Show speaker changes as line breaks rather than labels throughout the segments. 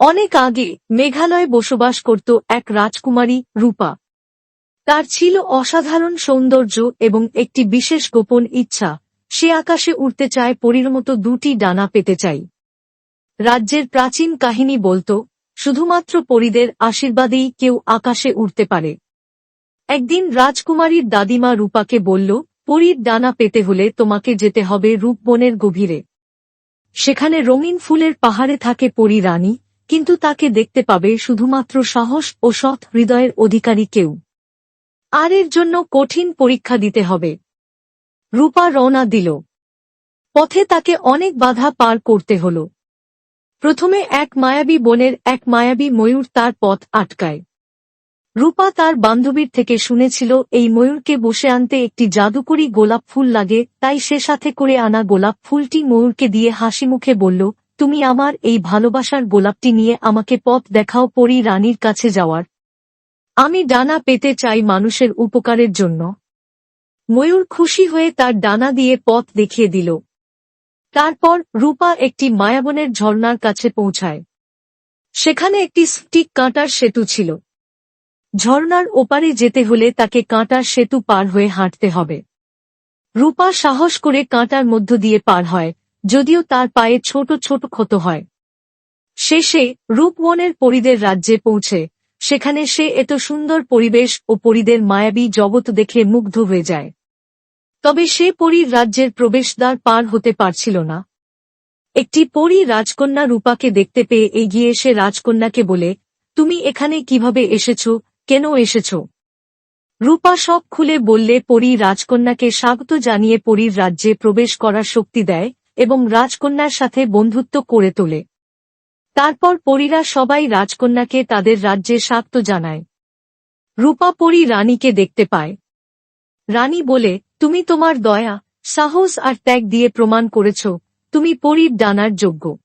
অনেক আগে মেঘালয়ে বসবাস করত এক রাজকুমারী, রূপা। তার ছিল অসাধারণ সৌন্দর্য এবং একটি বিশেষ গোপন ইচ্ছা। সে আকাশে উড়তে চায়, পরীর মতো দুটি ডানা পেতে চাই রাজ্যের প্রাচীন কাহিনী বলতো, শুধুমাত্র পরীদের আশীর্বাদেই কেউ আকাশে উড়তে পারে। একদিন রাজকুমারীর দাদিমা রূপাকে বলল, পরীর ডানা পেতে হলে তোমাকে যেতে হবে রূপবনের গভীরে। সেখানে রঙিন ফুলের পাহাড়ে থাকে পরী রানী। কিন্তু তাকে দেখতে পাবে শুধুমাত্র সাহস ও সৎ হৃদয়ের অধিকারী কেউ। আর এর জন্য কঠিন পরীক্ষা দিতে হবে। রূপা রওনা দিল। পথে তাকে অনেক বাধা পার করতে হল। প্রথমে এক মায়াবী বনের এক মায়াবী ময়ূর তার পথ আটকায়। রূপা তার বান্ধবীর থেকে শুনেছিল, এই ময়ূরকে বসে আনতে একটি জাদুকরি গোলাপ ফুল লাগে, তাই সে সাথে করে আনা গোলাপ ফুলটি ময়ূরকে দিয়ে হাসি মুখে বলল তুমি আমার এই ভালোবাসার গোলাপটি নিয়ে আমাকে পথ দেখাও পরি রানীর কাছে যাওয়ার। আমি ডানা পেতে চাই মানুষের উপকারের জন্য। ময়ূর খুশি হয়ে তার ডানা দিয়ে পথ দেখিয়ে দিল। তারপর রূপা একটি মায়াবনের ঝর্ণার কাছে পৌঁছায়। সেখানে একটি স্টিক কাঁটার সেতু ছিল। ঝর্ণার ওপারে যেতে হলে তাকে কাঁটার সেতু পার হয়ে হাঁটতে হবে। রূপা সাহস করে কাঁটার মধ্য দিয়ে পার হয়। যদিও তার পায়ে ছোট ছোট ক্ষত হয়। শেষে রূপবনের পরিদের রাজ্যে পৌঁছে, সেখানে সে এত সুন্দর পরিবেশ ও পরিদের মায়াবী জগৎ দেখে মুগ্ধ হয়ে যায়। তবে সে পরীর রাজ্যের প্রবেশদ্বার পার হতে পারছিল না। একটি পরী রাজকন্যা রূপাকে দেখতে পেয়ে এগিয়ে এসে রাজকন্যাকে বলে, তুমি এখানে কীভাবে এসেছ? কেন এসেছ? রূপা সব খুলে বললে, পরী রাজকন্যাকে স্বাগত জানিয়ে পরীর রাজ্যে প্রবেশ করার শক্তি দেয় এবং রাজকন্যার সাথে বন্ধুত্ব করে তোলে। তারপর পরীরা সবাই রাজকন্যাকে তাদের রাজ্যে স্বাগত জানায়। রূপা পরী রানীকে দেখতে পায়। রানী বলে, তুমি তোমার দয়া, সাহস আর ত্যাগ দিয়ে প্রমাণ করেছ, তুমি পরীর ডানার যোগ্য।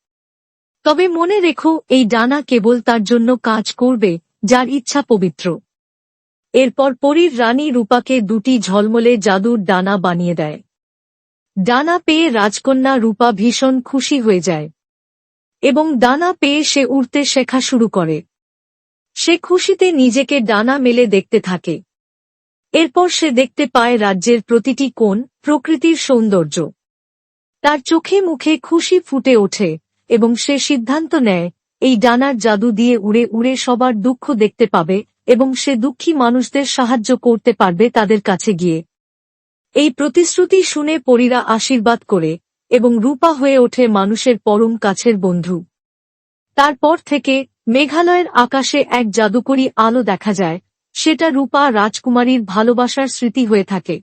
তবে মনে রেখো, এই ডানা কেবল তার জন্য কাজ করবে, যার ইচ্ছা পবিত্র। এরপর পরীর রানী রূপাকে দুটি ঝলমলে জাদুর ডানা বানিয়ে দেয়। ডানা পেয়ে রাজকন্যা রূপা ভীষণ খুশি হয়ে যায়। এবং ডানা পেয়ে সে উড়তে শেখা শুরু করে। সে খুশিতে নিজেকে ডানা মেলে দেখতে থাকে। এরপর সে দেখতে পায় রাজ্যের প্রতিটি কোণ, প্রকৃতির সৌন্দর্য। তার চোখে মুখে খুশি ফুটে ওঠে এবং সে সিদ্ধান্ত নেয়, এই ডানার জাদু দিয়ে উড়ে উড়ে সবার দুঃখ দেখতে পাবে এবং সে দুঃখী মানুষদের সাহায্য করতে পারবে তাদের কাছে গিয়ে। এই প্রতিশ্রুতি শুনে পরীরা আশীর্বাদ করে এবং রূপা হয়ে ওঠে মানুষের পরম কাছের বন্ধু। তারপর থেকে মেঘালয়ের আকাশে এক জাদুকরী আলো দেখা যায়, সেটা রূপা রাজকুমারীর ভালোবাসার স্মৃতি হয়ে থাকে।